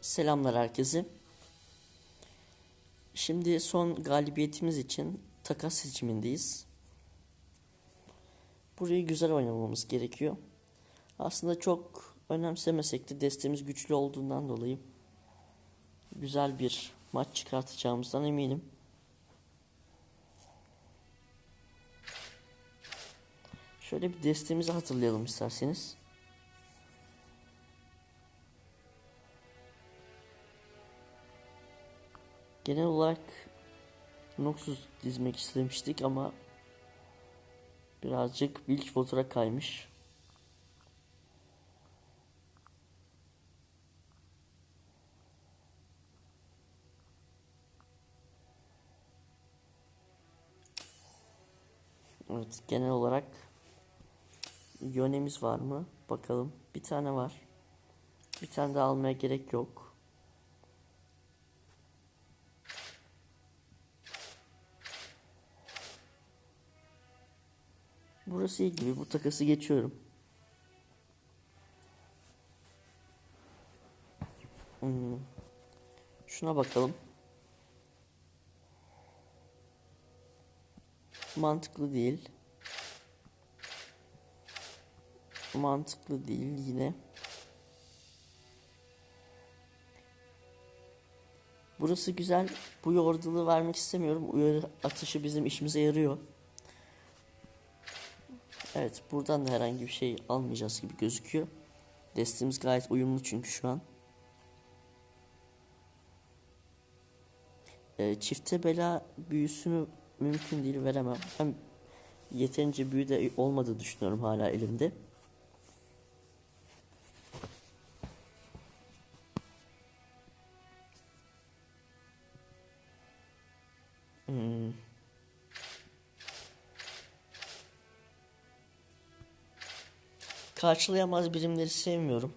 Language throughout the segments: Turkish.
Selamlar herkese. Şimdi son galibiyetimiz için takas seçimindeyiz. Burayı güzel oynamamız gerekiyor. Aslında çok önemsemesek de destemiz güçlü olduğundan dolayı güzel bir maç çıkartacağımızdan eminim. Şöyle bir destemizi hatırlayalım isterseniz. Genel olarak Noxus dizmek istemiştik ama birazcık Bilgewater'a kaymış. Evet genel olarak yönemiz var mı? Bakalım. Bir tane var. Bir tane daha almaya gerek yok. Burası iyi gibi. Bu takası geçiyorum. Hmm. Şuna bakalım. Mantıklı değil. Mantıklı değil yine. Burası güzel. Bu yordulu vermek istemiyorum. Uyarı atışı bizim işimize yarıyor. Evet buradan da herhangi bir şey almayacağız gibi gözüküyor. Destemiz gayet uyumlu çünkü şu an. Ee, çifte bela büyüsünü mümkün değil veremem. Hem yeterince büyü de olmadığı düşünüyorum hala elimde. Karşılayamaz birimleri sevmiyorum.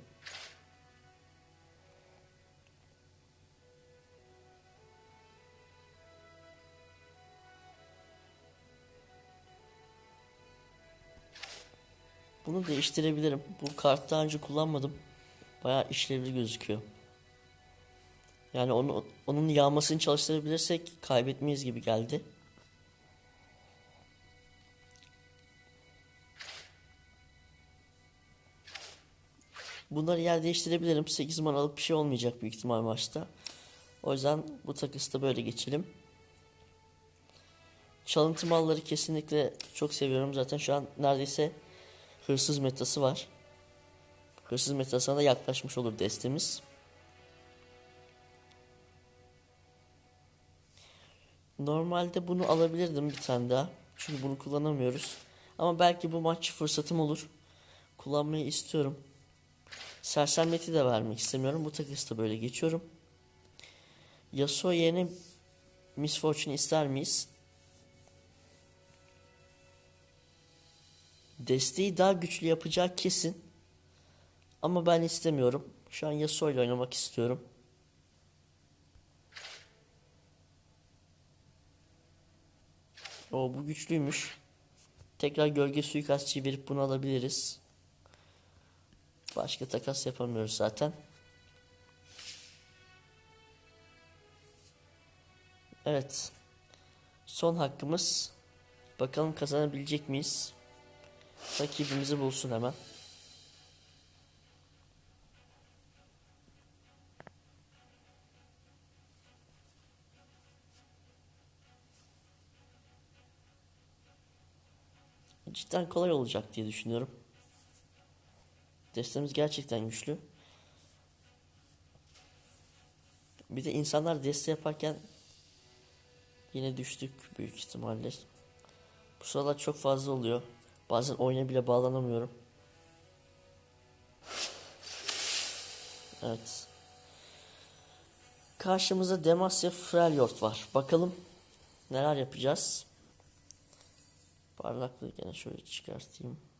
Bunu değiştirebilirim. Bu kart daha önce kullanmadım. Bayağı işlevli gözüküyor. Yani onu onun yağmasını çalıştırabilirsek kaybetmeyiz gibi geldi. Bunları yer değiştirebilirim. 8 manalık bir şey olmayacak büyük ihtimal maçta. O yüzden bu takısı da böyle geçelim. Çalıntı malları kesinlikle çok seviyorum. Zaten şu an neredeyse hırsız metası var. Hırsız metasına da yaklaşmış olur destemiz. Normalde bunu alabilirdim bir tane daha. Çünkü bunu kullanamıyoruz. Ama belki bu maç fırsatım olur. Kullanmayı istiyorum. Sersemleti de vermek istemiyorum. Bu takısı da böyle geçiyorum. Yasuo yerine Miss Fortune ister miyiz? Desteği daha güçlü yapacak kesin. Ama ben istemiyorum. Şu an Yasuo ile oynamak istiyorum. O bu güçlüymüş. Tekrar gölge suikastçıyı verip bunu alabiliriz. Başka takas yapamıyoruz zaten. Evet. Son hakkımız. Bakalım kazanabilecek miyiz? Rakibimizi bulsun hemen. Cidden kolay olacak diye düşünüyorum. Destemiz gerçekten güçlü. Bir de insanlar deste yaparken yine düştük büyük ihtimalle. Bu sıralar çok fazla oluyor. Bazen oyuna bile bağlanamıyorum. Evet. Karşımızda Demasya Freljord var. Bakalım neler yapacağız. Parlaklığı gene şöyle çıkartayım.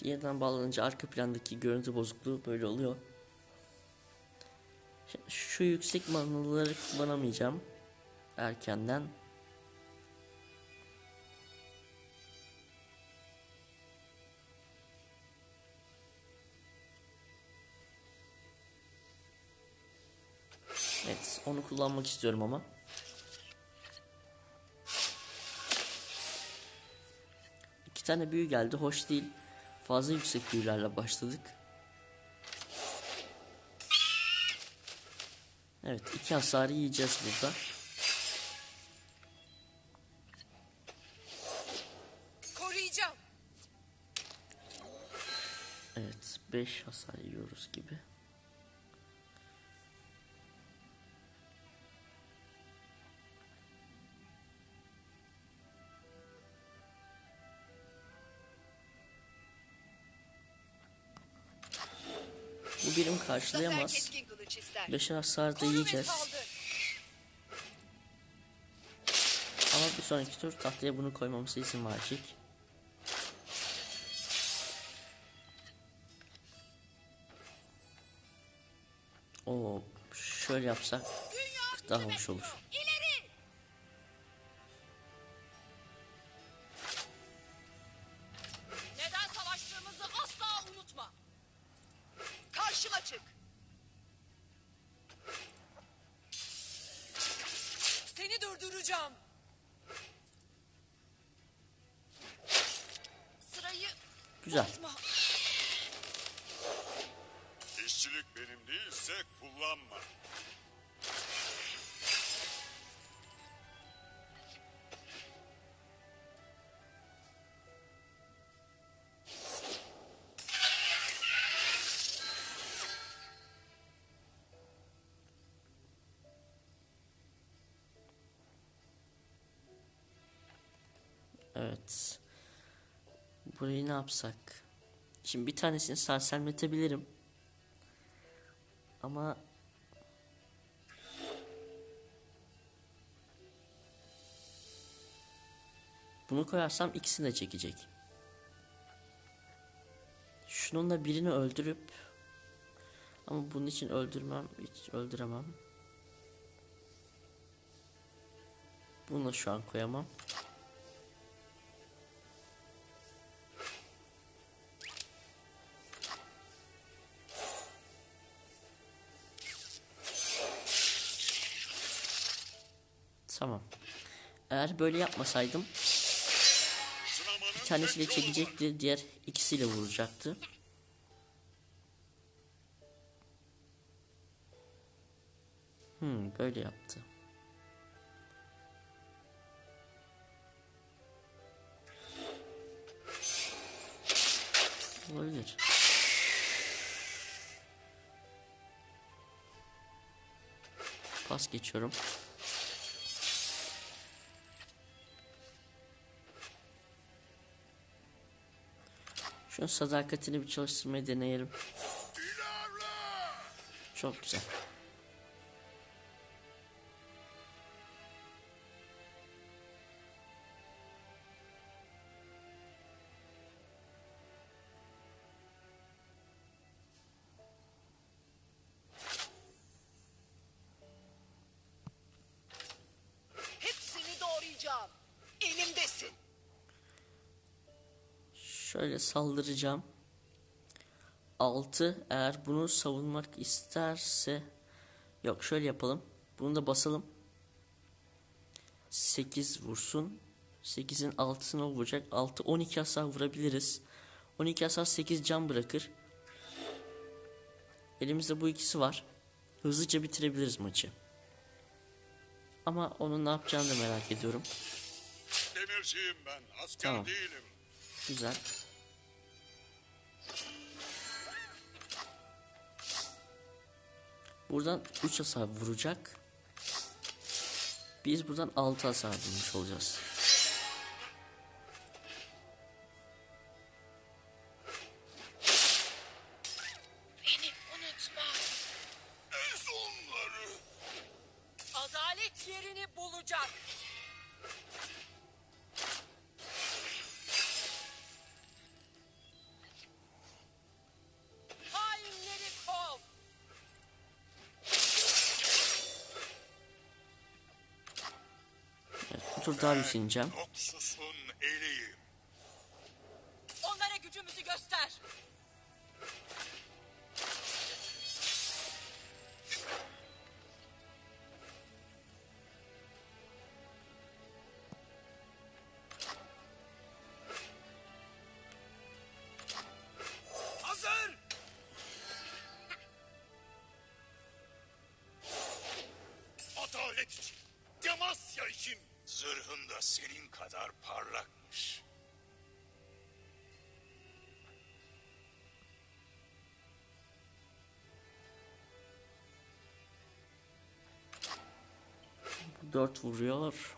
Evet yeniden bağlanınca arka plandaki görüntü bozukluğu böyle oluyor. Şu yüksek manaları kullanamayacağım erkenden. Evet onu kullanmak istiyorum ama. İki tane büyü geldi hoş değil. Fazla yüksek büyülerle başladık. Evet. iki hasarı yiyeceğiz burada. Koruyacağım. Evet. 5 hasar yiyoruz gibi. Karşılayamaz. 5 hasar da yiyeceğiz. Ama bir sonraki tur tahtaya bunu koymamıza izin verecek. Oo, şöyle yapsak daha hoş olur. İşçilik benim değilse kullanma. Evet. Burayı ne yapsak? Şimdi bir tanesini sersemletebilirim. Ama Bunu koyarsam ikisini de çekecek. Şununla birini öldürüp ama bunun için öldürmem, hiç öldüremem. Bunu da şu an koyamam. Tamam. Eğer böyle yapmasaydım bir tanesiyle çekecekti, diğer ikisiyle vuracaktı. Hmm, böyle yaptı. Olabilir. Pas geçiyorum. Şunun sadakatini bir çalıştırmayı deneyelim. Çok güzel. Şöyle saldıracağım. 6 eğer bunu savunmak isterse yok şöyle yapalım. Bunu da basalım. 8 vursun. 8'in 6'sına vuracak. 6 12 hasar vurabiliriz. 12 hasar 8 can bırakır. Elimizde bu ikisi var. Hızlıca bitirebiliriz maçı. Ama onun ne yapacağını da merak ediyorum. Demirciyim ben, asker Tamam. değilim. Güzel. Buradan 3 hasar vuracak. Biz buradan 6 hasar vurmuş olacağız. Beni unutma. Ez onları! Adalet yerini bulacak. tuzağa düşüneceğim. Onlara gücümüzü göster. Adalet. Zırhın da senin kadar parlakmış. Dört vuruyor.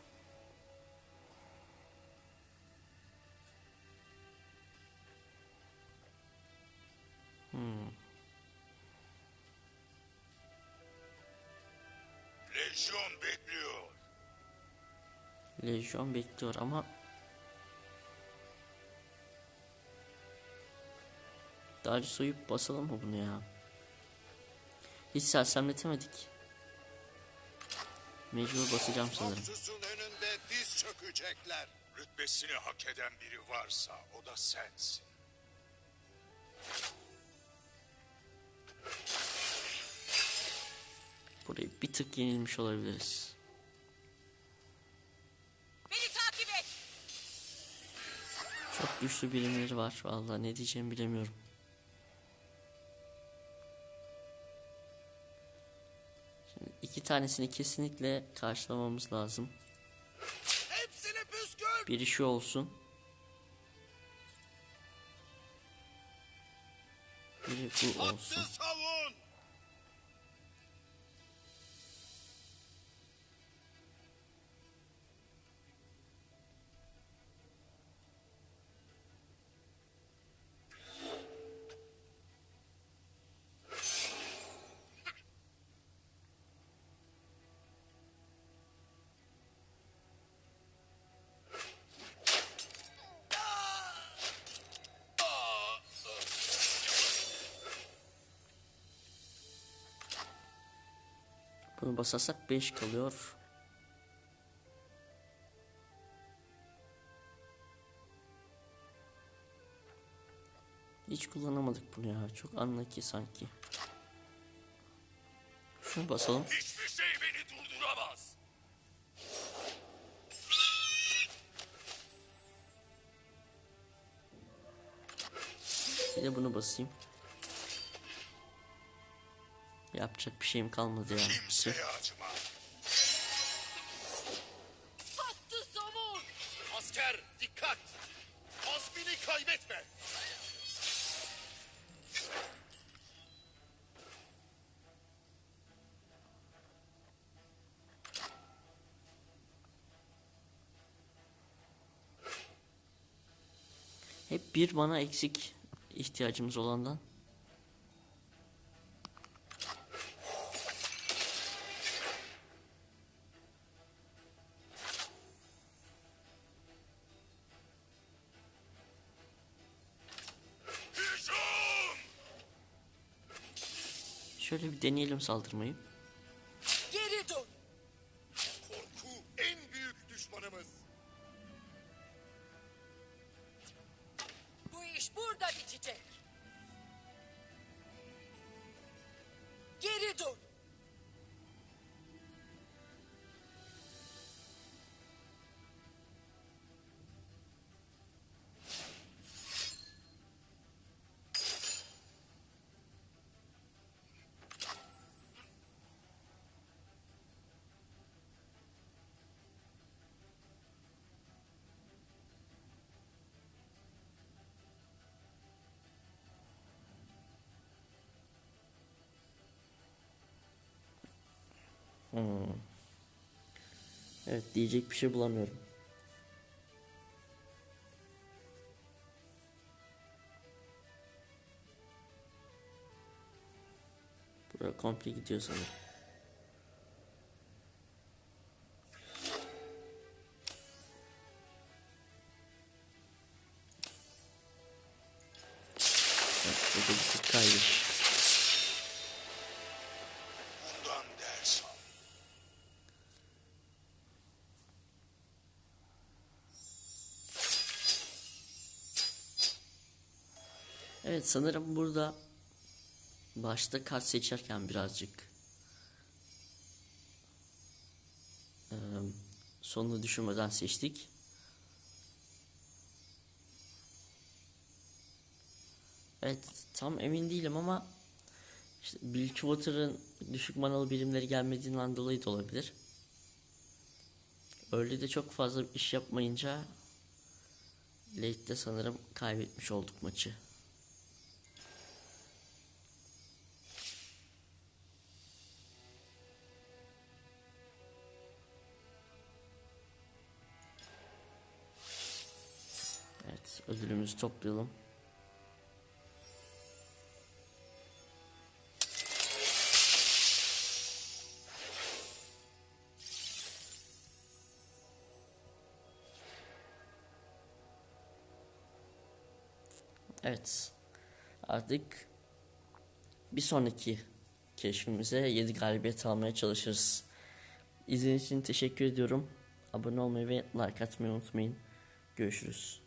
Lejyon bekliyor ama Daha soyup basalım mı bunu ya? Hiç sersemletemedik. Mecbur basacağım sanırım. Önünde diz çökecekler. Rütbesini hak eden biri varsa o da sensin. Burayı bir tık yenilmiş olabiliriz. Çok güçlü birimleri var. Vallahi ne diyeceğimi bilemiyorum. Şimdi iki tanesini kesinlikle karşılamamız lazım. Hepsini püskür. Biri şu olsun. Biri bu olsun. Bunu basarsak 5 kalıyor. Hiç kullanamadık bunu ya. Çok anlaki sanki. Şunu basalım. Hiçbir şey beni durduramaz. Bir de bunu basayım. Yapacak bir şeyim kalmadı ya. Kimseye acıma. Hattı savun. Asker dikkat. Azmini kaybetme. Hep bir bana eksik ihtiyacımız olandan. Deneyelim saldırmayı. Geri dur. Korku en büyük düşmanımız. Bu iş burada bitecek. Evet diyecek bir şey bulamıyorum. Buraya komple gidiyor sanırım. Evet, tık Evet sanırım burada başta kart seçerken birazcık sonunu düşünmeden seçtik. Evet tam emin değilim ama işte Bilgewater'ın düşük manalı birimleri gelmediğinden dolayı da olabilir. Early'de çok fazla iş yapmayınca late'de sanırım kaybetmiş olduk maçı. Evet, ödülümüzü toplayalım. Evet. Artık bir sonraki keşfimize 7 galibiyet almaya çalışırız. İzlediğiniz için teşekkür ediyorum. Abone olmayı ve like atmayı unutmayın. Görüşürüz.